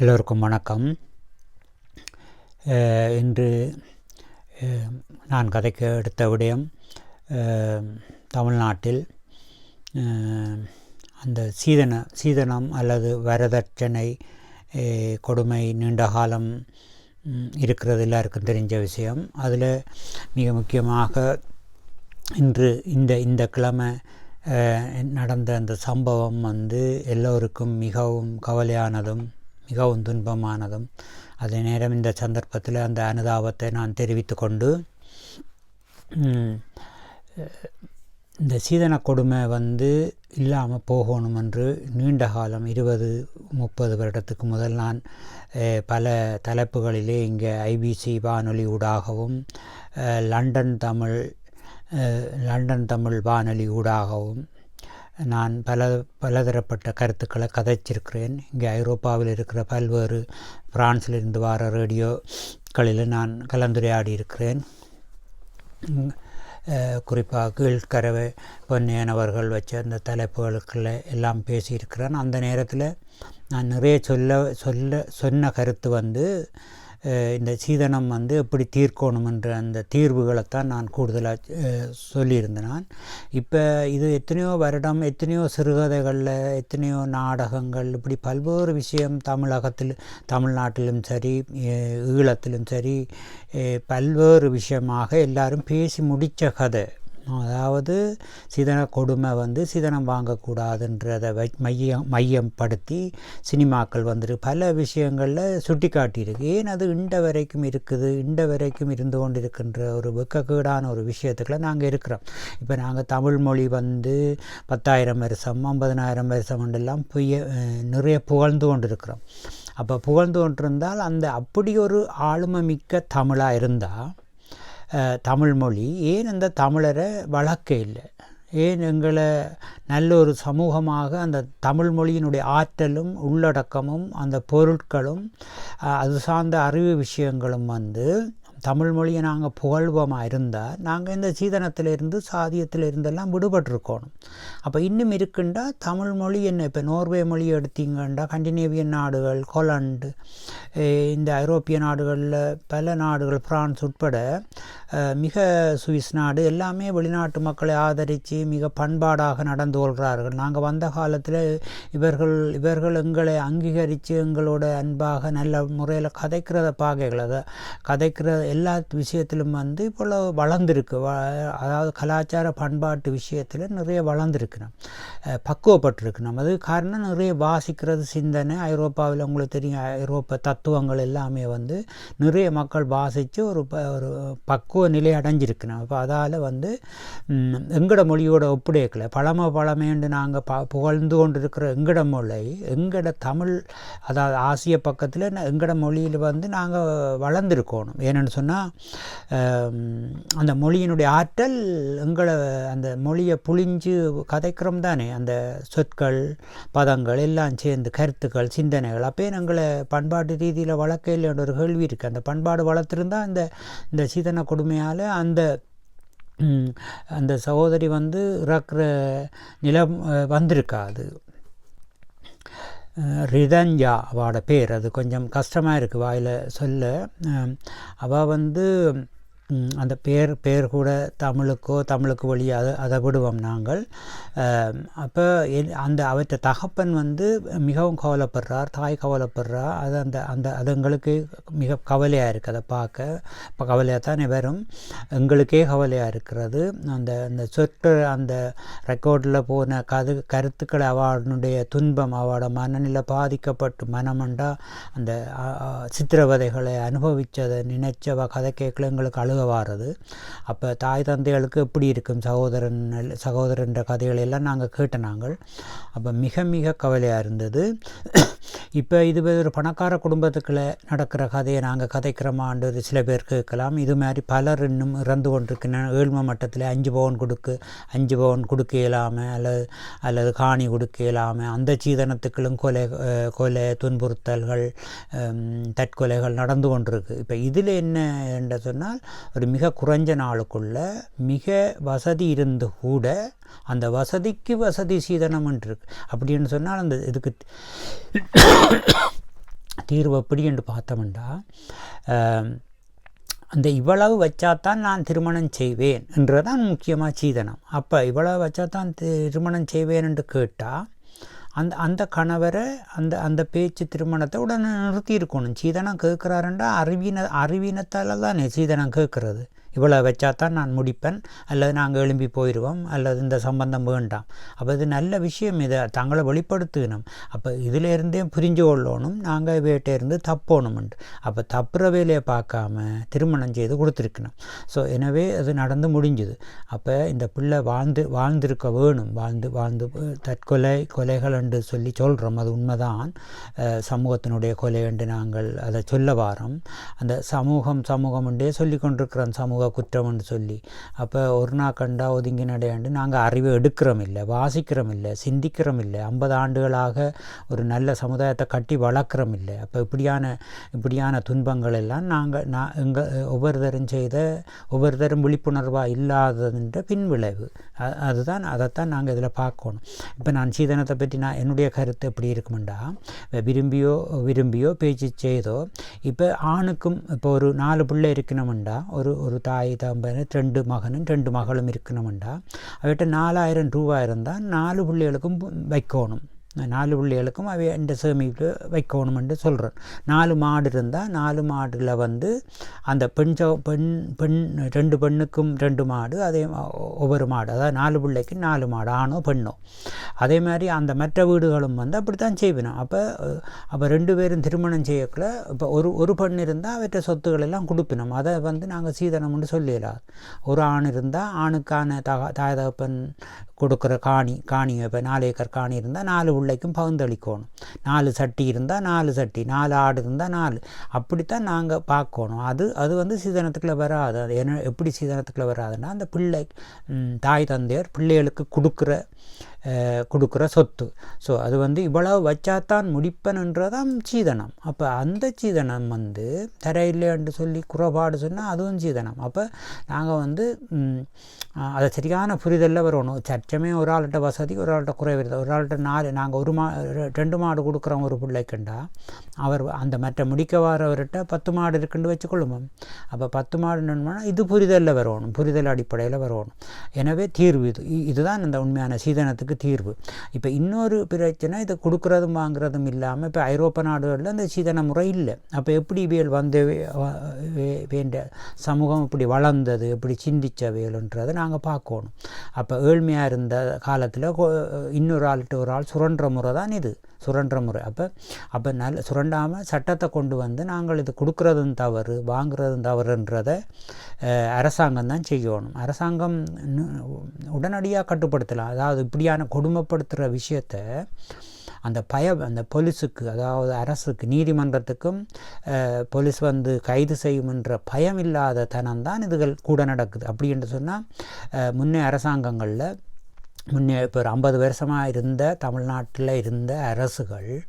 எல்லோருக்கும் வணக்கம். இன்று நான் கதைக்கு எடுத்த விடயம் தமிழ்நாட்டில் அந்த சீதன சீதனம் அல்லது வரதட்சணை கொடுமை நீண்ட காலம் இருக்கிறது எல்லாருக்கும் தெரிஞ்ச விஷயம். அதில் மிக முக்கியமாக இன்று இந்த இந்த கிழமை நடந்த அந்த சம்பவம் வந்து எல்லோருக்கும் மிகவும் கவலையானதும் மிகவும் துன்பமானதும் அதே நேரம் இந்த சந்தர்ப்பத்தில் அந்த அனுதாபத்தை நான் தெரிவித்து கொண்டு இந்த சீதன கொடுமை வந்து இல்லாமல் போகணும் என்று நீண்ட காலம் இருபது முப்பது வருடத்துக்கு முதல் நான் பல தலைப்புகளிலே இங்கே ஐபிசி வானொலி ஊடாகவும் லண்டன் தமிழ் லண்டன் தமிழ் வானொலி ஊடாகவும் நான் பல பலதரப்பட்ட கருத்துக்களை கதைச்சிருக்கிறேன். இங்கே ஐரோப்பாவில் இருக்கிற பல்வேறு பிரான்சிலிருந்து வர ரேடியோக்களில் நான் கலந்துரையாடி இருக்கிறேன் குறிப்பாக கீழ்கரவை பொன்னியனவர்கள் வச்ச அந்த தலைப்புகளுக்குள்ள எல்லாம் பேசியிருக்கிறேன். அந்த நேரத்தில் நான் நிறைய சொல்ல சொல்ல சொன்ன கருத்து வந்து இந்த சீதனம் வந்து எப்படி தீர்க்கணுமென்ற அந்த தீர்வுகளைத்தான் நான் கூடுதலாக சொல்லியிருந்தேன். நான் இப்போ இது எத்தனையோ வருடம் எத்தனையோ சிறுகதைகளில் எத்தனையோ நாடகங்கள் இப்படி பல்வேறு விஷயம் தமிழகத்தில் தமிழ்நாட்டிலும் சரி ஈழத்திலும் சரி பல்வேறு விஷயமாக எல்லாரும் பேசி முடித்த கதை. அதாவது சிதன கொடுமை வந்து சிதனம் வாங்கக்கூடாதுன்றதை வை மையம் மையப்படுத்தி சினிமாக்கள் வந்துட்டு பல விஷயங்களில் சுட்டி காட்டியிருக்கு ஏன் அது இண்ட வரைக்கும் இருக்குது? இண்ட வரைக்கும் இருந்து கொண்டு இருக்கின்ற ஒரு வெக்கக்கேடான ஒரு விஷயத்துக்குள்ள நாங்கள் இருக்கிறோம். இப்போ நாங்கள் தமிழ் மொழி வந்து பத்தாயிரம் வருஷம் ஐம்பதனாயிரம் வருஷம் புய நிறைய புகழ்ந்து கொண்டு இருக்கிறோம் அப்போ புகழ்ந்து கொண்டிருந்தால் அந்த அப்படி ஒரு ஆளுமை மிக்க தமிழாக இருந்தால் தமிழ்மொழி ஏன் அந்த தமிழரை வளர்க்க இல்லை? ஏன் எங்களை நல்ல ஒரு சமூகமாக அந்த தமிழ் மொழியினுடைய ஆற்றலும் உள்ளடக்கமும் அந்த பொருட்களும் அது சார்ந்த அறிவு விஷயங்களும் வந்து தமிழ் மொழியை நாங்கள் புகழ்வமாக இருந்தால் நாங்கள் இந்த சீதனத்திலிருந்து சாதியத்திலிருந்தெல்லாம் விடுபட்டிருக்கணும். அப்போ இன்னும் இருக்குண்டா தமிழ் மொழி என்ன? இப்போ நோர்வே மொழி எடுத்தீங்கண்டா கண்டினேவியன் நாடுகள் கொலண்டு இந்த ஐரோப்பிய நாடுகளில் பல நாடுகள் பிரான்ஸ் உட்பட மிக சுவிஸ் நாடு. எல்லாமே வெளிநாட்டு மக்களை ஆதரித்து மிக பண்பாடாக நடந்து கொள்கிறார்கள். நாங்கள் வந்த காலத்தில் இவர்கள் இவர்கள் எங்களை அங்கீகரித்து எங்களோட அன்பாக நல்ல முறையில் கதைக்கிறத பார்க்கல. அதை கதைக்கிற எல்லா விஷயத்திலும் வந்து இப்போ வளர்ந்துருக்கு. அதாவது கலாச்சார பண்பாட்டு விஷயத்தில் நிறைய வளர்ந்துருக்கு அஹ் பக்குவப்பட்டிருக்கு. நம்ம அது காரணம் நிறைய வாசிக்கிறது சிந்தனை ஐரோப்பாவில் உங்களுக்கு தெரியும் ஐரோப்பா தத்துவங்கள் எல்லாமே வந்து நிறைய மக்கள் வாசித்து ஒரு ப ஒரு பக்குவ நிலை அடைஞ்சிருக்கணும் அப்போ அதால் வந்து எங்கட மொழியோட ஒப்புடைக்கல பழமை பழமைன்னு நாங்கள் ப புகழ்ந்து கொண்டு இருக்கிற எங்கட மொழி எங்கட தமிழ் அதாவது ஆசிய பக்கத்தில் எங்கட மொழியில் வந்து நாங்கள் வளர்ந்துருக்கணும். ஏன்னு சொன்னால் அந்த மொழியினுடைய ஆற்றல் எங்களை அந்த மொழியை புழிஞ்சு கதைக்கிறோம் தானே. அந்த சொற்கள் பதங்கள் எல்லாம் சேர்ந்து கருத்துக்கள் சிந்தனைகள். அப்போ எங்களை பண்பாட்டு ரீதியில் வளர்க்க இல்லைன்ற ஒரு கேள்வி இருக்குது அந்த பண்பாடு வளர்த்துருந்தா இந்த இந்த சீதன கொடுமையால் அந்த அந்த சகோதரி வந்து இறக்குற நிலம் வந்திருக்காது. ரிதஞ்சா ரிதன்யா அவளோட பேர் அது கொஞ்சம் கஷ்டமாக இருக்குது வாயில் சொல்ல. அவள் வந்து அந்த பேர் பேர் கூட தமிழுக்கோ தமிழுக்கு வழியாக அதை அதை விடுவோம் நாங்கள். அப்போ அந்த அவற்ற தகப்பன் வந்து மிகவும் கவலைப்படுறார் தாய் கவலைப்படுறா அது அந்த அந்த அது எங்களுக்கு மிக கவலையாக இருக்குது அதை பார்க்க. இப்போ கவலையாக தானே வரும். எங்களுக்கே கவலையாக இருக்கிறது. அந்த அந்த சொற்று அந்த ரெக்கார்டில் போன கது கருத்துக்களை அவனுடைய துன்பம் அவளோட மனநிலை பாதிக்கப்பட்டு மனமண்டா அந்த சித்திரவதைகளை அனுபவித்ததை நினைச்சவ கதை கேட்கல எங்களுக்கு அழுக வாரது. அப்போ தாய் தந்தைகளுக்கு எப்படி இருக்கும்? சகோதரன் சகோதரன்ற கதைகளெல்லாம் நாங்கள் கேட்ட நாங்கள். அப்போ மிக மிக கவலையாக இருந்தது. இப்போ இது ஒரு பணக்கார குடும்பத்துக்குள்ளே நடக்கிற கதையை நாங்கள் கதைக்கிறோமான்றது சில பேர் கேட்கலாம். இது மாதிரி பலர் இன்னும் இறந்து கொண்டிருக்கின்றன. ஏழ்மை மட்டத்தில் அஞ்சு பவுன் கொடுக்கு அஞ்சு பவுன் கொடுக்க இயலாமல் அல்லது அல்லது காணி கொடுக்க இயலாமல் அந்த சீதனத்துக்களும் கொலை கொலை துன்புறுத்தல்கள் தற்கொலைகள் நடந்து கொண்டிருக்கு. இப்போ இதில் என்ன என்று சொன்னால் ஒரு மிக குறைஞ்ச நாளுக்குள்ள மிக வசதி இருந்து கூட அந்த வசதிக்கு வசதி சீதனம் இருக்கு. அப்படின்னு சொன்னால் அந்த இதுக்கு தீர்வு எப்படி என்று பார்த்தோம்னா அந்த இவ்வளவு வச்சாதான் நான் திருமணம் செய்வேன் என்றதான் முக்கியமாக சீதனம். அப்போ இவ்வளவு வச்சாதான் திருமணம் செய்வேன் என்று கேட்டால் அந்த அந்த கணவரை அந்த அந்த பேச்சு திருமணத்தை உடனே நிறுத்தி இருக்கணும் சீதனம் கேட்குறாருன்றா அறிவின அறிவினத்தால் தான் சீதனம் கேட்குறது. இவ்வளோ வச்சா தான் நான் முடிப்பேன் அல்லது நாங்கள் எழும்பி போயிடுவோம் அல்லது இந்த சம்பந்தம் வேண்டாம். அப்போ இது நல்ல விஷயம் இதை தங்களை வெளிப்படுத்தணும். அப்போ இதிலேருந்தே புரிஞ்சு கொள்ளணும் நாங்கள் இருந்து தப்போணும்ண்டு அப்போ தப்புற வேலையை பார்க்காம திருமணம் செய்து கொடுத்துருக்கணும். ஸோ எனவே அது நடந்து முடிஞ்சுது. அப்போ இந்த பிள்ளை வாழ்ந்து வாழ்ந்திருக்க வேணும். வாழ்ந்து வாழ்ந்து தற்கொலை கொலைகள் என்று சொல்லி சொல்கிறோம் அது உண்மைதான். சமூகத்தினுடைய கொலை என்று நாங்கள் அதை சொல்ல வாரம். அந்த சமூகம் சமூகம் என்றே சொல்லி கொண்டிருக்கிறோம் சமூக சமூக குற்றம்னு சொல்லி. அப்போ ஒரு நாள் கண்டா ஒதுங்கி நடையாண்டு நாங்கள் அறிவை எடுக்கிறோம் இல்லை வாசிக்கிறோம் இல்லை சிந்திக்கிறோம் இல்லை ஐம்பது ஆண்டுகளாக ஒரு நல்ல சமுதாயத்தை கட்டி வளர்க்குறோம் இல்லை அப்போ இப்படியான இப்படியான துன்பங்கள் எல்லாம் நாங்கள் நான் எங்கள் ஒவ்வொருத்தரும் செய்த ஒவ்வொருத்தரும் விழிப்புணர்வாக இல்லாததுன்ற பின்விளைவு. அதுதான் அதைத்தான் நாங்கள் இதில் பார்க்கணும். இப்போ நான் சீதனத்தை பற்றி நான் என்னுடைய கருத்து எப்படி இருக்குமெண்டா? விரும்பியோ விரும்பியோ பேச்சு செய்தோ இப்போ ஆணுக்கும் இப்போ ஒரு நாலு பிள்ளை இருக்கணுமெண்டா? ஒரு ஒரு தாய் தம்பன ரெண்டு மகனும் ரெண்டு மகளும் இருக்கணும்டா. அவர்கிட்ட நாலாயிரம் ரூபாய் இருந்தால் நாலு பிள்ளைகளுக்கும் வைக்கணும். நாலு பிள்ளைகளுக்கும் அவை இந்த சேமிப்பில் வைக்கணுமென்று சொல்கிறேன் நாலு மாடு இருந்தால் நாலு மாடில் வந்து அந்த பெண் சோ பெண் பெண் ரெண்டு பெண்ணுக்கும் ரெண்டு மாடு அதே ஒவ்வொரு மாடு அதாவது நாலு பிள்ளைக்கு நாலு மாடு ஆணோ பெண்ணோ. அதே மாதிரி அந்த மற்ற வீடுகளும் வந்து அப்படி தான் செய்வினோம். அப்போ அப்போ ரெண்டு பேரும் திருமணம் செய்யக்குள்ள இப்போ ஒரு ஒரு பெண் இருந்தால் அவற்றை சொத்துக்கள் எல்லாம் கொடுப்பினோம். அதை வந்து நாங்கள் சீதனம்னு சொல்லிடலாம். ஒரு ஆண் இருந்தால் ஆணுக்கான தக தாய் தகப்பன் கொடுக்குற காணி காணி இப்போ நாலு ஏக்கர் காணி இருந்தால் நாலு பிள்ளைக்கும் பகுந்தளிக்கணும் நாலு சட்டி இருந்தால் நாலு சட்டி நாலு ஆடு இருந்தால் நாலு. அப்படித்தான் நாங்கள் பார்க்கணும். அது அது வந்து சீதனத்துக்குள்ளே வராது. அது என்ன எப்படி சீதனத்துக்குள்ளே வராதுன்னா அந்த பிள்ளை தாய் தந்தையர் பிள்ளைகளுக்கு கொடுக்குற கொடுக்குற சொத்து. ஸோ அது வந்து இவ்வளவு வச்சாத்தான் முடிப்பனுன்றதான் சீதனம். அப்போ அந்த சீதனம் வந்து தரையில்லைன்னு சொல்லி குறைபாடு சொன்னால் அதுவும் சீதனம். அப்போ நாங்கள் வந்து அதை சரியான புரிதலில் வரணும். சச்சமே ஒரு ஆள்கிட்ட வசதி ஒரு ஆள்கிட்ட குறைவிருது ஒரு ஆள்கிட்ட நாலு நாங்கள் ஒரு மா ரெ- ரெண்டு மாடு கொடுக்குறோம் ஒரு பிள்ளைக்குண்டா. அவர் அந்த மற்ற முடிக்க வரவர்கிட்ட பத்து மாடு இருக்குன்னு வச்சுக்கொள்ளுவோம் அப்போ பத்து மாடு நின்றுனா இது புரிதலில் வரணும். புரிதல் அடிப்படையில் வரணும். எனவே தீர்வு இது. இதுதான் இந்த உண்மையான சீதனத்துக்கு தீர்வு. இப்போ இன்னொரு பிரச்சனை இதை கொடுக்குறதும் வாங்குறதும் இல்லாமல் இப்போ ஐரோப்பா நாடுகளில் இந்த சீதன முறை இல்லை. அப்போ எப்படி இவியல் வந்து வே- வே- வேண்ட சமூகம் இப்படி வளர்ந்தது எப்படி சிந்திச்சவையல்ன்றதை நாங்கள் பார்க்கணும். அப்போ ஏழ்மையாக இருந்த காலத்தில் இன்னொரு ஆள்கிட்ட ஒரு ஆள் சுரண்ட முறை தான் இது. சுரண்டுற முறை. அப்போ அப்போ நல்ல சுரண்டாமல் சட்டத்தை கொண்டு வந்து நாங்கள் இது கொடுக்குறதும் தவறு வாங்குறதும் தவறுன்றதை அரசாங்கம் தான் செய்யணும். அரசாங்கம் உடனடியாக கட்டுப்படுத்தலாம். அதாவது இப்படியான கொடுமைப்படுத்துகிற விஷயத்தை அந்த பய அந்த போலீஸுக்கு அதாவது அரசுக்கு நீதிமன்றத்துக்கும் போலீஸ் வந்து கைது செய்யுமென்ற பயம் இல்லாத தனம் தான் இதுகள் கூட நடக்குது. அப்படி என்று சொன்னால் முன்னே அரசாங்கங்களில் முன்னே இப்போ ஒரு ஐம்பது வருஷமாக இருந்த தமிழ்நாட்டில் இருந்த அரசுகள்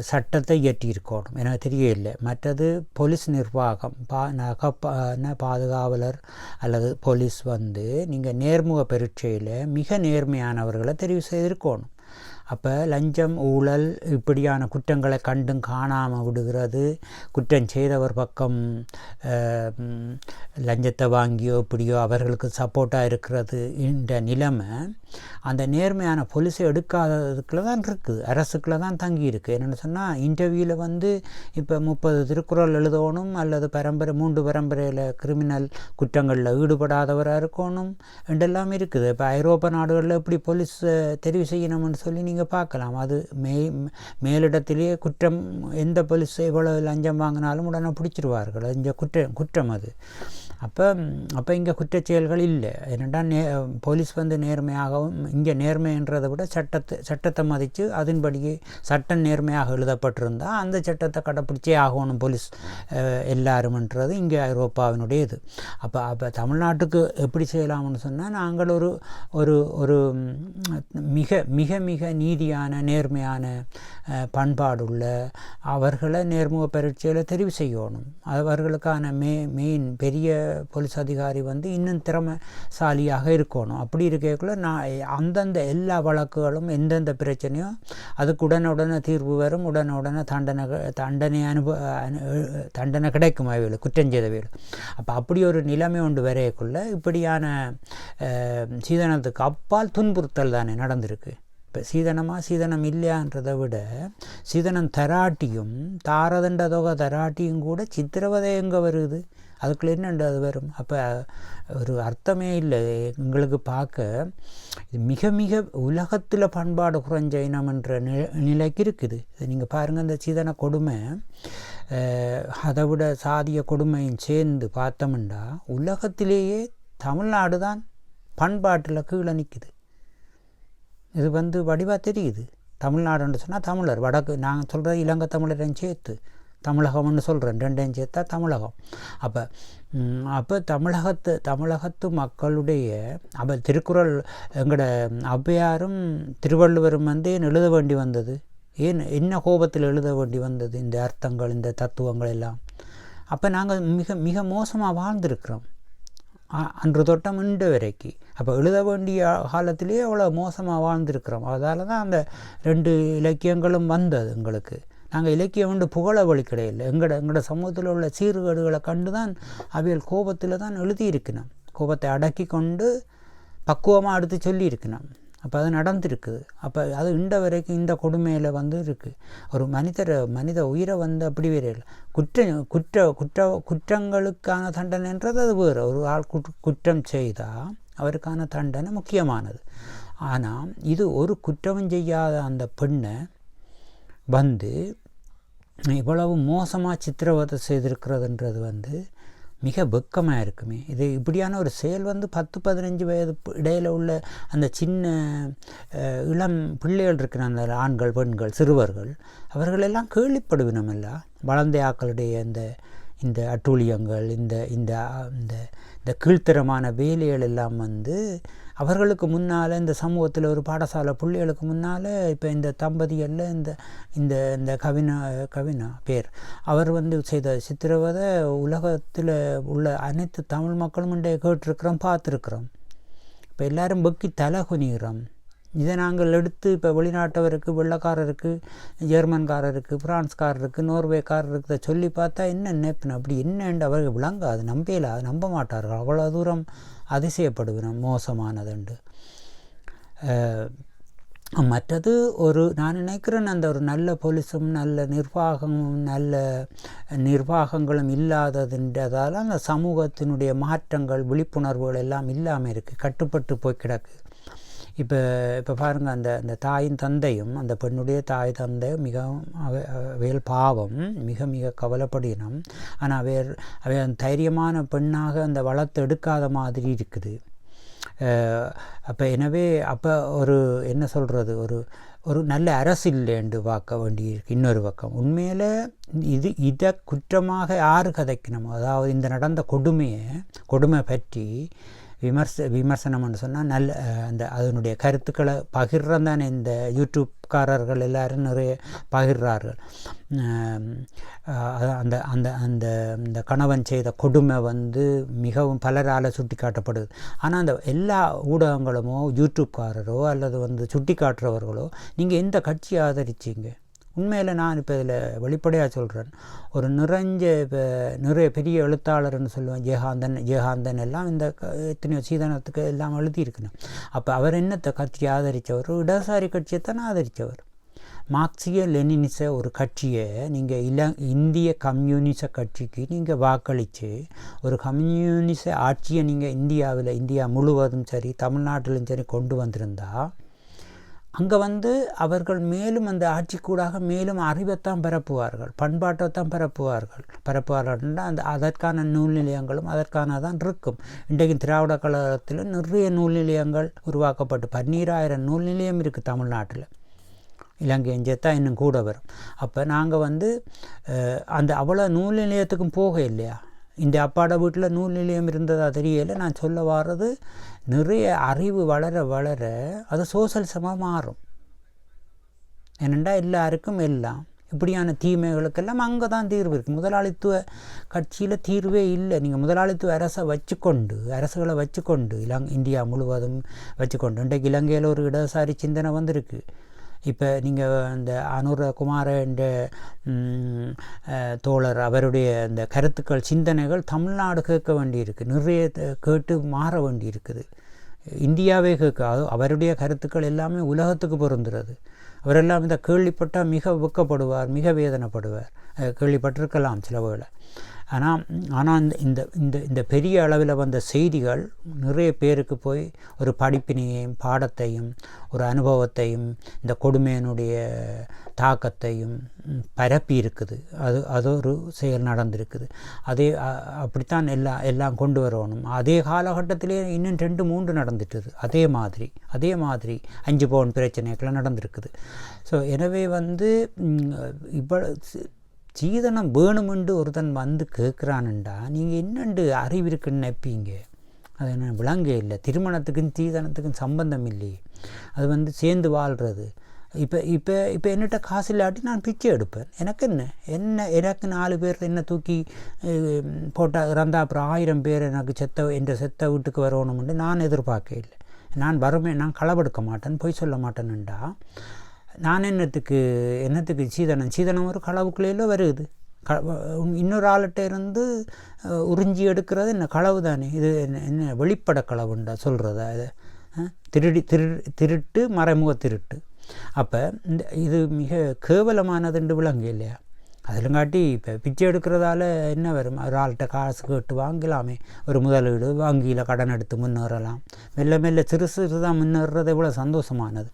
சட்டத்தை இயற்றியிருக்கணும். எனக்கு தெரியவில்லை. மற்றது போலீஸ் நிர்வாகம் பா நக பா- பாதுகாவலர் அல்லது போலீஸ் வந்து நீங்கள் நேர்முக பரீட்சையில் மிக நேர்மையானவர்களை தெரிவு செய்திருக்கணும். அப்போ லஞ்சம் ஊழல் இப்படியான குற்றங்களை கண்டும் காணாமல் விடுகிறது. குற்றம் செய்தவர் பக்கம் லஞ்சத்தை வாங்கியோ இப்படியோ அவர்களுக்கு சப்போர்ட்டாக இருக்கிறது என்ற நிலைமை அந்த நேர்மையான பொலிசை எடுக்காததுக்குள்ள தான் இருக்குது அரசுக்குள்ள தான் தங்கி இருக்குது என்னென்னு சொன்னால் இன்டர்வியூவில் வந்து இப்போ முப்பது திருக்குறள் எழுதணும் அல்லது பரம்பரை மூன்று பரம்பரையில் கிரிமினல் குற்றங்களில் ஈடுபடாதவராக இருக்கணும் என்றெல்லாம் இருக்குது. இப்போ ஐரோப்பா நாடுகளில் எப்படி போலீஸ் தெரிவு செய்யணும்னு சொல்லி நீங்கள் பார்க்கலாம். அது மே மேலிடத்திலேயே குற்றம் எந்த போலீஸ் எவ்வளோ லஞ்சம் வாங்கினாலும் உடனே பிடிச்சிருவார்கள். இந்த குற்றம் குற்றம் அது. அப்போ அப்போ இங்கே குற்றச்செயல்கள் இல்லை. என்னென்னா நே போலீஸ் வந்து நேர்மையாகவும் இங்கே நேர்மைன்றதை விட சட்டத்தை சட்டத்தை மதித்து அதன்படியே சட்டம் நேர்மையாக எழுதப்பட்டிருந்தால் அந்த சட்டத்தை கடைப்பிடிச்சே ஆகணும் போலீஸ் எல்லாருமன்றது இங்கே ஐரோப்பாவினுடைய இது அப்போ அப்போ தமிழ்நாட்டுக்கு எப்படி செய்யலாம்னு சொன்னால் நாங்கள் ஒரு ஒரு ஒரு மிக மிக மிக நீதியான நேர்மையான பண்பாடுள்ள அவர்களை நேர்முக பரீட்சையில் தெரிவு செய்யணும். அவர்களுக்கான மே மெயின் பெரிய போலீஸ் அதிகாரி வந்து இன்னும் திறமைசாலியாக இருக்கணும். அப்படி இருக்கக்குள்ள நான் அந்தந்த எல்லா வழக்குகளும் எந்தெந்த பிரச்சனையோ அதுக்கு உடனுடனே தீர்வு வரும். உடனுடனே தண்டனை தண்டனை அனுப அனு தண்டனை கிடைக்கும் அவைகள் குற்றம் செய்தவைகள் அப்போ அப்படி ஒரு நிலைமை ஒன்று வரையக்குள்ள இப்படியான சீதனத்துக்கு அப்பால் துன்புறுத்தல் தானே நடந்திருக்கு. இப்போ சீதனமாக சீதனம் இல்லையான்றதை விட சீதனம் தராட்டியும் தாரதண்ட தொகை தராட்டியும் கூட சித்திரவதை எங்கே வருது? அதுக்குள்ள என்னண்டு அது வரும். அப்போ ஒரு அர்த்தமே இல்லை. எங்களுக்கு பார்க்க இது மிக மிக உலகத்தில் பண்பாடு குறைஞ்ச இனம் என்ற நி நிலைக்கு இருக்குது. இது நீங்கள் பாருங்கள் இந்த சீதன கொடுமை. அதை விட சாதிய கொடுமையும் சேர்ந்து பார்த்தோம்னா உலகத்திலேயே தமிழ்நாடு தான் பண்பாட்டில் கீழே நிற்குது இது வந்து வடிவாக தெரியுது. தமிழ்நாடுன்னு சொன்னால் தமிழர் வடக்கு நாங்கள் சொல்கிறது இலங்கை தமிழரையும் சேர்த்து. தமிழகம்னு சொல்கிறேன் ரெண்டையும் சேர்த்தா தமிழகம். அப்போ அப்போ தமிழகத்து தமிழகத்து மக்களுடைய அப்போ திருக்குறள் எங்களோட ஔவையாரும் திருவள்ளுவரும் வந்து ஏன் எழுத வேண்டி வந்தது? ஏன் என்ன கோபத்தில் எழுத வேண்டி வந்தது இந்த அர்த்தங்கள் இந்த தத்துவங்கள் எல்லாம்? அப்போ நாங்கள் மிக மிக மோசமாக வாழ்ந்திருக்கிறோம். அன்று தொட்டம் இன்று வரைக்கு. அப்போ எழுத வேண்டிய காலத்திலேயே அவ்வளோ மோசமாக வாழ்ந்திருக்கிறோம். அதால் தான் அந்த ரெண்டு இலக்கியங்களும் வந்தது எங்களுக்கு. நாங்கள் இலக்கியம் உண்டு புகழ வழி கிடையாது எங்களோட எங்களோட சமூகத்தில் உள்ள சீர்கேடுகளை கண்டு தான் அவைகள் கோபத்தில் தான் எழுதியிருக்கணும் கோபத்தை அடக்கி கொண்டு பக்குவமாக எடுத்து சொல்லியிருக்கணும் அப்போ அது நடந்திருக்குது. அப்போ அது இண்ட வரைக்கும் இந்த கொடுமையில் வந்து இருக்குது ஒரு மனிதர் மனித உயிரை வந்து அப்படி வேற இல்லை. குற்ற குற்ற குற்ற குற்றங்களுக்கான தண்டனைன்றது அது வேறு. ஒரு ஆள் குற்ற குற்றம் செய்தால் அவருக்கான தண்டனை முக்கியமானது. ஆனால் இது ஒரு குற்றமும் செய்யாத அந்த பெண்ணை வந்து இவ்வளவு மோசமாக சித்திரவதை செய்திருக்கிறதுன்றது வந்து மிக வெக்கமாக இருக்குமே. இது இப்படியான ஒரு செயல் வந்து பத்து பதினஞ்சு வயது இடையில் உள்ள அந்த சின்ன இளம் பிள்ளைகள் இருக்கிற அந்த ஆண்கள் பெண்கள் சிறுவர்கள் அவர்களெல்லாம் கேள்விப்படுவினமில்ல. வளர்ந்த ஆக்களுடைய இந்த இந்த அட்டூழியங்கள் இந்த இந்த இந்த இந்த கீழ்த்தரமான வேலைகள் எல்லாம் வந்து அவர்களுக்கு முன்னால் இந்த சமூகத்தில் ஒரு பாடசாலை பிள்ளைகளுக்கு முன்னால் இப்போ இந்த தம்பதிகளில் இந்த இந்த இந்த கவினா கவினா பேர். அவர் வந்து செய்த சித்திரவதை உலகத்தில் உள்ள அனைத்து தமிழ் மக்களும் இன்றைய கேட்டிருக்கிறோம் பார்த்துருக்குறோம். இப்போ எல்லாரும் வெக்கி தலை குனிகிறோம். இதை நாங்கள் எடுத்து இப்போ வெளிநாட்டவருக்கு வெள்ளக்காரருக்கு ஜெர்மன்காரருக்கு ஃப்ரான்ஸ்காரருக்கு நோர்வேக்காரருக்கு இதை சொல்லி பார்த்தா என்ன நினைப்பின அப்படி என்னண்டு அவர்கள் விளங்காது நம்பல நம்ப மாட்டார்கள். அவ்வளோ தூரம் அதிசயப்படுவினோம் மோசமானதுண்டு. மற்றது ஒரு நான் நினைக்கிறேன் அந்த ஒரு நல்ல போலீஸும் நல்ல நிர்வாகமும் நல்ல நிர்வாகங்களும் இல்லாததுன்றதால் அந்த சமூகத்தினுடைய மாற்றங்கள் விழிப்புணர்வுகள் எல்லாம் இல்லாமல் இருக்குது கட்டுப்பட்டு போய் கிடக்கு. இப்போ இப்போ பாருங்கள் அந்த அந்த தாயின் தந்தையும் அந்த பெண்ணுடைய தாய் தந்தை மிகவும் அவையல் பாவம் மிக மிக கவலைப்படினம். ஆனால் அவையர் அவை அந்த தைரியமான பெண்ணாக அந்த வளர்த்து எடுக்காத மாதிரி இருக்குது. அப்போ எனவே அப்போ ஒரு என்ன சொல்கிறது ஒரு ஒரு நல்ல அரசு இல்லைன்னு பார்க்க வேண்டியிருக்கு இன்னொரு பக்கம். உண்மையில் இது இதை குற்றமாக யார் கதைக்கணும்? அதாவது இந்த நடந்த கொடுமையை கொடுமை பற்றி விமர்ச விமர்சனம்னு சொன்னால் நல்ல அந்த அதனுடைய கருத்துக்களை பகிர்றதானே தானே இந்த யூடியூப்காரர்கள் எல்லாரும் நிறைய பகிர்றார்கள். அந்த அந்த அந்த இந்த கணவன் செய்த கொடுமை வந்து மிகவும் பலரால் சுட்டி காட்டப்படுது ஆனால் அந்த எல்லா ஊடகங்களுமோ யூடியூப்காரரோ அல்லது வந்து சுட்டி காட்டுறவர்களோ நீங்கள் எந்த கட்சியை ஆதரிச்சீங்க? உண்மையில் நான் இப்போ இதில் வெளிப்படையாக சொல்கிறேன் ஒரு நிறைஞ்ச இப்போ நிறைய பெரிய எழுத்தாளர்னு சொல்லுவேன். ஜெயகாந்தன் ஜெயகாந்தன் எல்லாம் இந்த க- எத்தனையோ சீதனத்துக்கு எல்லாம் எழுதியிருக்கணும். அப்போ அவர் என்னத்தை கட்சி ஆதரித்தவர் இடதுசாரி கட்சியை தானே ஆதரித்தவர் மார்க்சிய லெனினிச ஒரு கட்சியை நீங்கள் இல இந்திய கம்யூனிச கட்சிக்கு நீங்கள் வாக்களித்து ஒரு கம்யூனிச ஆட்சியை நீங்கள் இந்தியாவில் இந்தியா முழுவதும் சரி தமிழ்நாட்டிலும் சரி கொண்டு வந்திருந்தால் அங்கே வந்து அவர்கள் மேலும் அந்த ஆட்சிக்கூடாக மேலும் அறிவைத்தான் பரப்புவார்கள் பண்பாட்டைத்தான் பரப்புவார்கள். பரப்புவார்கள்னா அந்த அதற்கான நூல் நிலையங்களும் அதற்கான தான் இருக்கும். இன்றைக்கு திராவிட கழகத்தில் நிறைய நூல் நிலையங்கள் உருவாக்கப்பட்டு பன்னீராயிரம் நூல் நிலையம் இருக்குது தமிழ்நாட்டில். இலங்கை சேர்த்தா இன்னும் கூட வரும். அப்போ நாங்கள் வந்து அந்த அவ்வளோ நூல் நிலையத்துக்கும் போக இல்லையா இந்த அப்பாட வீட்டில் நூல் நிலையம் இருந்ததா தெரியல. நான் சொல்ல வர்றது நிறைய அறிவு வளர வளர அது சோசலிசமாக மாறும். ஏனெண்டா எல்லாருக்கும் எல்லாம் இப்படியான தீமைகளுக்கெல்லாம் அங்கே தான் தீர்வு இருக்குது முதலாளித்துவ கட்சியில் தீர்வே இல்லை. நீங்கள் முதலாளித்துவ அரசை வச்சுக்கொண்டு அரசுகளை வச்சுக்கொண்டு இலங் இந்தியா முழுவதும் வச்சுக்கொண்டு இன்றைக்கு இலங்கையில் ஒரு இடதுசாரி சிந்தனை வந்திருக்கு. இப்போ நீங்கள் அந்த அனுர என்ற தோழர் அவருடைய அந்த கருத்துக்கள் சிந்தனைகள் தமிழ்நாடு கேட்க வேண்டியிருக்கு. நிறைய கேட்டு மாற வேண்டியிருக்குது. இந்தியாவே கேட்க அது- அவருடைய கருத்துக்கள் எல்லாமே உலகத்துக்கு பொருந்துறது. அவரெல்லாம் இந்த கேள்விப்பட்டால் மிக வெக்கப்படுவார் மிக வேதனைப்படுவார். கேள்விப்பட்டிருக்கலாம் சில வேளை. ஆனால் ஆனால் இந்த இந்த இந்த இந்த பெரிய அளவில் வந்த செய்திகள் நிறைய பேருக்கு போய் ஒரு படிப்பினையும் பாடத்தையும் ஒரு அனுபவத்தையும் இந்த கொடுமையினுடைய தாக்கத்தையும் பரப்பி இருக்குது. அது அது ஒரு செயல் நடந்திருக்குது. அதே அப்படித்தான் எல்லாம் எல்லாம் கொண்டு வரணும். அதே காலகட்டத்திலே இன்னும் ரெண்டு மூன்று நடந்துட்டுது. அதே மாதிரி அதே மாதிரி அஞ்சு பவுன் பிரச்சனைக்கெல்லாம் நடந்திருக்குது. ஸோ எனவே வந்து இவ்வளவு சீதனம் வேணுமென்று ஒருத்தன் வந்து கேட்குறானுண்டா நீங்கள் என்னண்டு அறிவு இருக்குன்னு நினைப்பீங்க? அது என்ன விளங்க இல்லை. திருமணத்துக்கும் சீதனத்துக்கும் சம்பந்தம் இல்லையே. அது வந்து சேர்ந்து வாழ்கிறது இப்போ இப்போ இப்போ என்னட்ட காசு இல்லாட்டி நான் பிச்சை எடுப்பேன். எனக்கு என்ன? என்ன எனக்கு நாலு பேர் என்ன தூக்கி போட்டால் இறந்தால் அப்புறம் ஆயிரம் பேர் எனக்கு செத்த என்ற செத்த வீட்டுக்கு வரணும்னு நான் எதிர்பார்க்க இல்லை. நான் வறுமை நான் களவெடுக்க மாட்டேன் பொய் சொல்ல மாட்டேன்னுண்டா நான் என்னத்துக்கு என்னத்துக்கு சீதனம்? சீதனம் ஒரு களவுக்குள்ளேயோ வருது. க இன்னொரு ஆள்கிட்ட இருந்து உறிஞ்சி எடுக்கிறது என்ன? களவு தானே. இது என்ன என்ன வெளிப்பட களவுண்டா சொல்கிறதா இது? திருடி திரு திருட்டு மறைமுக திருட்டு. அப்போ இந்த இது மிக கேவலமானதுண்டு விளங்கு இல்லையா? அதிலும் காட்டி இப்போ பிச்சை எடுக்கிறதால என்ன வரும்? ஒரு ஆள்கிட்ட காசு கேட்டு வாங்கலாமே. ஒரு முதலீடு வங்கியில் கடன் எடுத்து முன்னேறலாம். மெல்ல மெல்ல சிறு சிறு தான் முன்னேறது எவ்வளோ சந்தோஷமானது.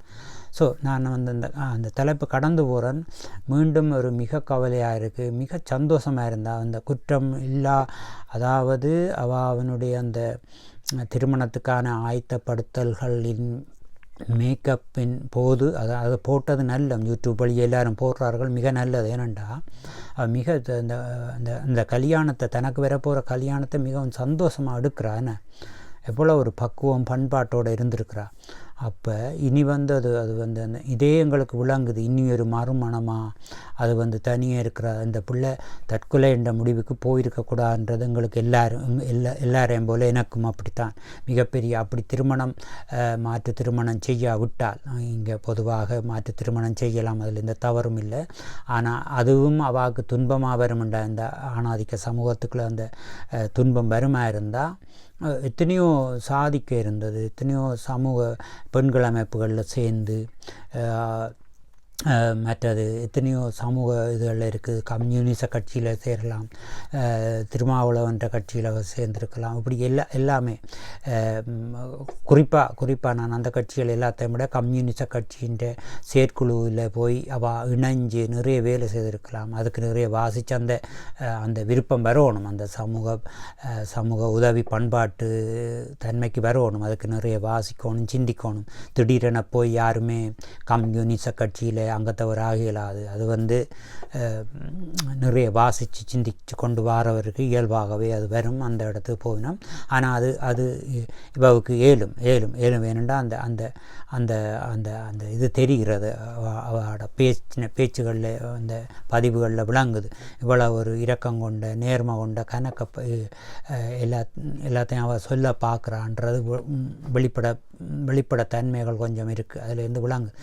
ஸோ நான் வந்து அந்த அந்த தலைப்பு கடந்து போகிறேன் மீண்டும் ஒரு மிக கவலையாக இருக்குது மிக சந்தோஷமாக இருந்தால் அந்த குற்றம் இல்லா அதாவது அவ அவனுடைய அந்த திருமணத்துக்கான ஆயத்தப்படுத்தல்களின் மேக்கப்பின் போது அதை அதை போட்டது நல்ல யூடியூப் வழி எல்லாரும் போடுறார்கள் மிக நல்லது. ஏனண்டா மிக அந்த அந்த அந்த கல்யாணத்தை தனக்கு வரப்போகிற கல்யாணத்தை மிகவும் சந்தோஷமாக எடுக்கிறான்னு எவ்வளோ ஒரு பக்குவம் பண்பாட்டோடு இருந்திருக்கிறா. அப்போ இனி வந்து அது அது வந்து அந்த இதே எங்களுக்கு விளங்குது. இனி ஒரு மறுமணமாக அது வந்து தனியாக இருக்கிற அந்த பிள்ளை தற்கொலை என்ற முடிவுக்கு போயிருக்கக்கூடாதுன்றது எங்களுக்கு எல்லாரும் எல்லா எல்லாரையும் போல் எனக்கும் அப்படித்தான். மிகப்பெரிய அப்படி திருமணம் மாற்று திருமணம் செய்யாவிட்டால் இங்கே பொதுவாக மாற்று திருமணம் செய்யலாம். அதில் எந்த தவறும் இல்லை. ஆனால் அதுவும் அவாவுக்கு துன்பமாக வரும்ன்ற அந்த ஆணாதிக்க சமூகத்துக்குள்ளே அந்த துன்பம் வருமா இருந்தால் எத்தனையோ சாதிக்க இருந்தது எத்தனையோ சமூக பெண்கள் அமைப்புகளில் சேர்ந்து மற்றது எத்தனையோ சமூக இதுகளில் இருக்குது. கம்யூனிச கட்சியில் சேரலாம். திருமாவளவன்ற கட்சியில் சேர்ந்துருக்கலாம். இப்படி எல்லா எல்லாமே. குறிப்பாக குறிப்பாக நான் அந்த கட்சிகள் எல்லாத்தையும் விட கம்யூனிச கட்சின்ற செயற்குழுவில் போய் அவ இணைஞ்சு நிறைய வேலை செய்திருக்கலாம். அதுக்கு நிறைய வாசித்து அந்த அந்த விருப்பம் வரணும். அந்த சமூக சமூக உதவி பண்பாட்டு தன்மைக்கு வரணும். அதுக்கு நிறைய வாசிக்கணும் சிந்திக்கணும். திடீரென போய் யாருமே கம்யூனிச கட்சியில் அங்கத்தவர் இயலாது அது வந்து நிறைய வாசித்து சிந்திச்சு கொண்டு வாரவருக்கு இயல்பாகவே அது வரும் அந்த இடத்துக்கு போகணும் ஆனால் அது அது இ- இவவுக்கு ஏலும் ஏலும் ஏலும் வேணுண்டா அந்த அந்த அந்த அந்த அந்த இது தெரிகிறது. அவளோட பேச்சு பேச்சுகளில் அந்த பதிவுகளில் விளங்குது. இவ்வளோ ஒரு இரக்கம் கொண்ட நேர்மை கொண்ட கணக்க எல்லா எல்லாத்தையும் அவள் சொல்ல பார்க்குறான்றது வெளிப்பட வெளிப்பட தன்மைகள் கொஞ்சம் இருக்குது அதுலேருந்து விளங்குது.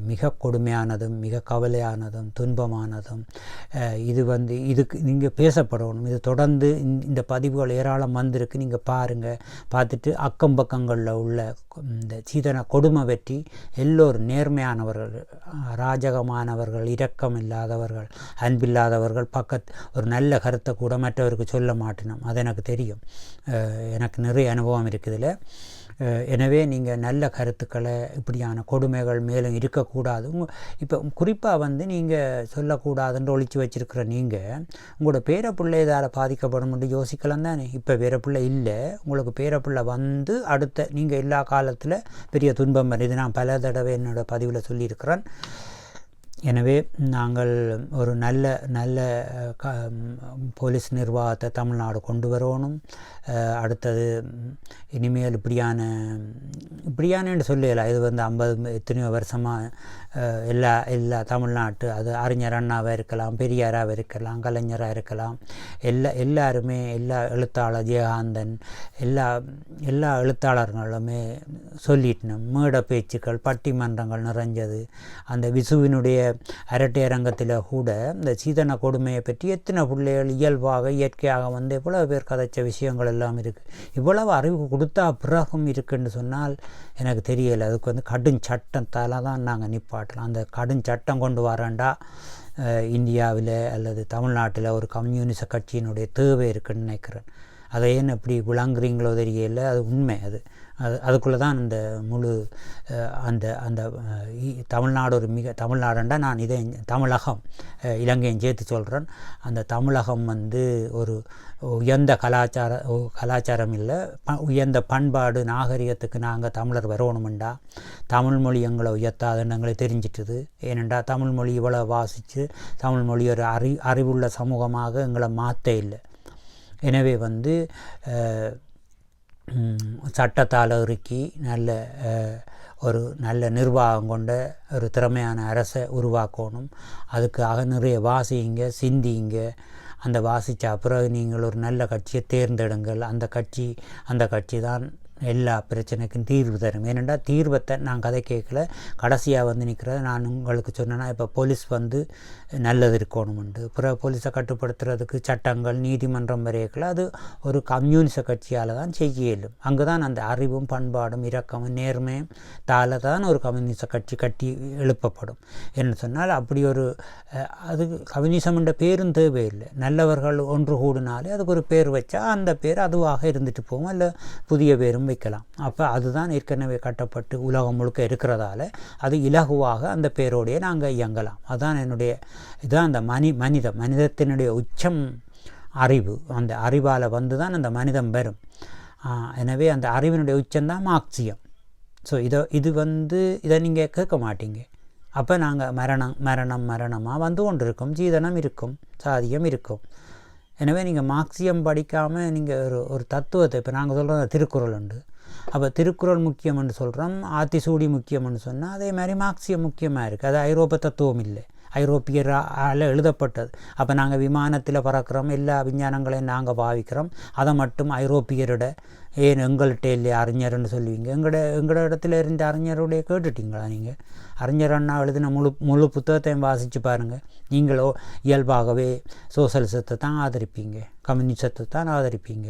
மிக கொடுமையானதும் மிக கவலையானதும் துன்பமானதும் இது வந்து இதுக்கு நீங்கள் பேசப்படணும். இது தொடர்ந்து இந்த- பதிவுகள் ஏராளம் வந்திருக்கு. நீங்கள் பாருங்கள் பார்த்துட்டு அக்கம் பக்கங்களில் உள்ள இந்த சீதன கொடுமை வெற்றி எல்லோரும் நேர்மையானவர்கள் ராஜகமானவர்கள் இரக்கம் இல்லாதவர்கள் அன்பில்லாதவர்கள் பக்கத் ஒரு நல்ல கருத்தை கூட மற்றவருக்கு சொல்ல மாட்டினோம். அது எனக்கு தெரியும். எனக்கு நிறைய அனுபவம் இருக்குதுல எனவே நீங்கள் நல்ல கருத்துக்களை இப்படியான கொடுமைகள் மேலும் இருக்கக்கூடாது. இப்போ குறிப்பாக வந்து நீங்கள் சொல்லக்கூடாதுன்னு ஒழிச்சு வச்சுருக்கிற நீங்கள் உங்களோட பேரப்பிள்ளை இதால் பாதிக்கப்படும்னு யோசிக்கலாம் தானே? இப்போ பேரப்பிள்ளை இல்லை உங்களுக்கு பேரப்பிள்ளை வந்து அடுத்த நீங்கள் எல்லா காலத்தில் பெரிய துன்பம் வருது நான் பல தடவை என்னோட பதிவில் சொல்லியிருக்கிறேன். எனவே நாங்கள் ஒரு நல்ல நல்ல க போலீஸ் நிர்வாகத்தை தமிழ்நாடு கொண்டு வரணும். அடுத்தது இனிமேல் இப்படியான இப்படியானு சொல்லல. இது வந்து ஐம்பது எத்தனையோ வருஷமாக எல்லா எல்லா தமிழ்நாட்டு அது அறிஞர் அண்ணாவாக இருக்கலாம் பெரியாராக இருக்கலாம் கலைஞராக இருக்கலாம். எல்லா எல்லாருமே எல்லா எழுத்தாளர் ஜெயகாந்தன் எல்லா எல்லா எழுத்தாளர்களுமே சொல்லிட்டணும் மேட பேச்சுக்கள் பட்டிமன்றங்கள் நிறைஞ்சது. அந்த விசுவினுடைய அரட்டை அரங்கத்தில் கூட இந்த சீதன கொடுமையை பற்றி எத்தனை பிள்ளைகள் இயல்பாக இயற்கையாக வந்து எவ்வளவு பேர் கதைச்ச விஷயங்கள் எல்லாம் இருக்குது இவ்வளவு அறிவு கொடுத்தா பிறகும் இருக்குன்னு சொன்னால் எனக்கு தெரியலை. அதுக்கு வந்து கடும் சட்டத்தால் தான் நாங்கள் நிற்போம் நிப்பாட்டலாம் அந்த கடும் சட்டம் கொண்டு வரேன்டா இந்தியாவில் அல்லது தமிழ்நாட்டில் ஒரு கம்யூனிச கட்சியினுடைய தேவை இருக்குன்னு நினைக்கிறேன். அதை ஏன் எப்படி விளங்குறீங்களோ தெரியல. அது உண்மை அது. அது அதுக்குள்ளே தான் இந்த முழு அந்த அந்த தமிழ்நாடு ஒரு மிக தமிழ்நாடுண்டா நான் இதை தமிழகம் இலங்கையும் சேர்த்து சொல்கிறேன் அந்த தமிழகம் வந்து ஒரு உயர்ந்த கலாச்சார கலாச்சாரம் இல்லை ப உயர்ந்த பண்பாடு நாகரிகத்துக்கு நாங்கள் தமிழர் வரணுமெண்டா தமிழ் மொழி எங்களை உயர்த்தாதுன்னு எங்களுக்கு தெரிஞ்சிட்டுது. ஏனெண்டா தமிழ் மொழி இவ்வளோ வாசித்து தமிழ் மொழி ஒரு அறி அறிவுள்ள சமூகமாக எங்களை மாற்ற இல்லை. எனவே வந்து சட்டத்தால் இறுக்கி நல்ல ஒரு நல்ல நிர்வாகம் கொண்ட ஒரு திறமையான அரசை உருவாக்கணும். அதுக்காக நிறைய வாசிங்க சிந்திங்க. அந்த வாசித்த பிறகு நீங்கள் ஒரு நல்ல கட்சியை தேர்ந்தெடுங்கள். அந்த கட்சி அந்த கட்சி தான் எல்லா பிரச்சனைக்கும் தீர்வு தரும். ஏனென்றால் தீர்வத்தை நான் கதை கேட்கல. கடைசியாக வந்து நிற்கிறத நான் உங்களுக்கு சொன்னேன்னா இப்போ போலீஸ் வந்து நல்லது இருக்கணுமுண்டு. பிற போலீஸை கட்டுப்படுத்துறதுக்கு சட்டங்கள் நீதிமன்றம் வரையக்கல அது ஒரு கம்யூனிச கட்சியால் தான் செய்ய இயலும். அங்கே தான் அந்த அறிவும் பண்பாடும் இரக்கமும் நேர்மையும் தால தான் ஒரு கம்யூனிச கட்சி கட்டி எழுப்பப்படும். என்று சொன்னால் அப்படி ஒரு அஹ், அது கம்யூனிசம்ன்ற பேரும் தேவையில்லை. நல்லவர்கள் ஒன்று கூடினாலே அதுக்கு ஒரு பேர் வச்சா அந்த பேர் அதுவாக இருந்துட்டு போகும். இல்லை புதிய பேரும் ஆரம்பிக்கலாம் அப்போ அதுதான் ஏற்கனவே கட்டப்பட்டு உலகம் முழுக்க இருக்கிறதால அது இலகுவாக அந்த பேரோடையே நாங்கள் இயங்கலாம். அதுதான் என்னுடைய இதுதான் அந்த மனி மனித மனிதத்தினுடைய உச்சம் அறிவு. அந்த அறிவால் வந்து தான் அந்த மனிதம் வரும். எனவே அந்த அறிவினுடைய உச்சம்தான் மார்க்சியம். ஸோ இதை இது வந்து இதை நீங்கள் கேட்க மாட்டீங்க. அப்போ நாங்கள் மரணம் மரணம் மரணமாக வந்து கொண்டிருக்கும். ஜீதனம் இருக்கும் சாதியம் இருக்கும். எனவே நீங்கள் மார்க்சியம் படிக்காமல் நீங்கள் ஒரு ஒரு தத்துவத்தை இப்போ நாங்கள் சொல்கிறோம் திருக்குறள் உண்டு. அப்போ திருக்குறள் முக்கியம்னு சொல்கிறோம் ஆத்திசூடி முக்கியம்னு சொன்னால் அதே மாதிரி மார்க்சியம் முக்கியமாக இருக்குது அது ஐரோப்ப தத்துவம் இல்லை. ஐரோப்பியரால் எழுதப்பட்டது. அப்போ நாங்கள் விமானத்தில் பறக்கிறோம் எல்லா விஞ்ஞானங்களையும் நாங்கள் பாவிக்கிறோம். அதை மட்டும் ஐரோப்பியரோட ஏன் எங்கள்கிட்ட இல்லை அறிஞர்னு சொல்லுவீங்க? எங்களோட எங்களோட இடத்துல இருந்த அறிஞருடைய கேட்டுட்டீங்களா நீங்கள் அறிஞர் அண்ணா எழுதின முழு முழு புத்தகத்தையும் வாசித்து பாருங்கள் நீங்களோ இயல்பாகவே சோசலிசத்தை தான் ஆதரிப்பீங்க கம்யூனிசத்தை தான் ஆதரிப்பீங்க.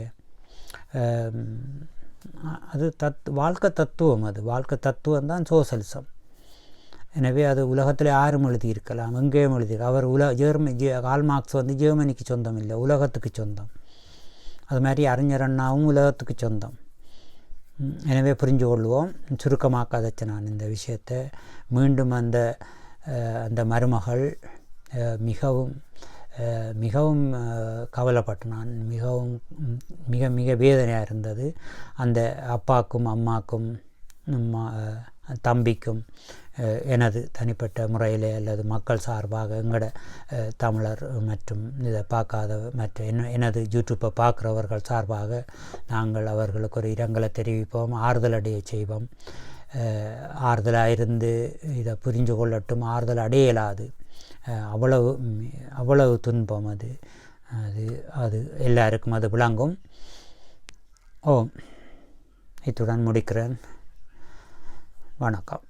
அது தத் வாழ்க்கை தத்துவம் அது. வாழ்க்கை தத்துவம் தான் சோசலிசம் எனவே அது உலகத்தில் யாரும் எழுதியிருக்கலாம் எங்கேயும் எழுதியிருக்க அவர் உல ஜெர்மனி ஜே கால்மார்க்ஸ் வந்து ஜெர்மனிக்கு சொந்தம் இல்லை உலகத்துக்கு சொந்தம். அது மாதிரி அறிஞர் அண்ணாவும் உலகத்துக்கு சொந்தம். எனவே புரிஞ்சு கொள்வோம். சுருக்கமாக்காதச்சு நான் இந்த விஷயத்தை. மீண்டும் அந்த அந்த மருமகள் மிகவும் மிகவும் அஹ், கவலைப்பட்டு நான் மிகவும் மிக மிக வேதனையாக இருந்தது. அந்த அப்பாக்கும் அம்மாக்கும் ம- தம்பிக்கும் எனது தனிப்பட்ட முறையிலே அல்லது மக்கள் சார்பாக எங்களோட தமிழர் மற்றும் இதை பார்க்காத மற்ற என்ன எனது யூடியூப்பை பார்க்குறவர்கள் சார்பாக நாங்கள் அவர்களுக்கு ஒரு இரங்கலை தெரிவிப்போம் ஆறுதல் அடைய செய்வோம். ஆறுதலாக இருந்து இதை புரிஞ்சு கொள்ளட்டும் ஆறுதல் அடையலாது. அவ்வளவு அவ்வளவு துன்பம் அது. அது அது எல்லாருக்கும் அது விளங்கும். ஓ இத்துடன் முடிக்கிறேன். வணக்கம்